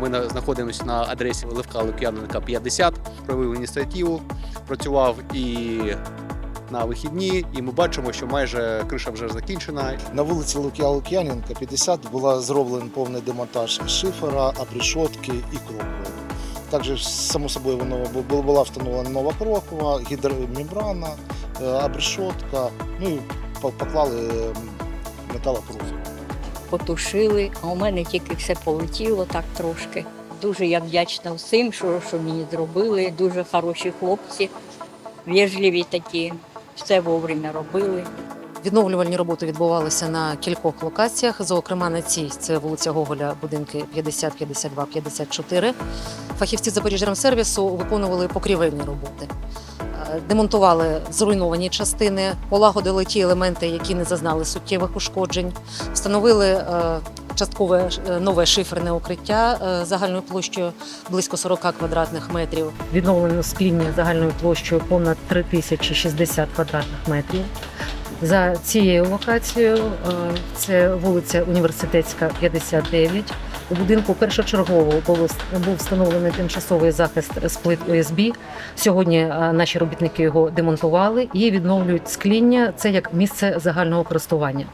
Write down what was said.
Ми знаходимося на адресі Левка Лук'яненка 50. Проявив ініціативу, працював і на вихідні, і ми бачимо, що майже криша вже закінчена. На вулиці Лук'я Лук'яненка 50 була зроблений повний демонтаж шифера, обрешотки і крокової. Також, само собою, воно була встановлена нова крокова, гідромембрана, е, ну і поклали металопрофіль. Потушили, а у мене тільки все полетіло так трошки. Дуже я вдячна всім, що, що мені зробили. Дуже хороші хлопці, вежливі такі, все вовремя робили. Відновлювальні роботи відбувалися на кількох локаціях. Зокрема, на цій це вулиця Гоголя, будинки 50, 52, 54. Фахівці Запоріжжямсервісу виконували покрівельні роботи. Демонтували зруйновані частини, полагодили ті елементи, які не зазнали суттєвих ушкоджень, встановили е, часткове е, нове шиферне укриття е, загальною площею близько 40 квадратних метрів. Відновлено скління загальною площею понад 3060 квадратних метрів. За цією локацією е, це вулиця Університетська, 59. У будинку першочергово був встановлений тимчасовий захист з плит ОСБ. Сьогодні е, наші робітники його демонтували і відновлюють скління. Це як місце загального користування.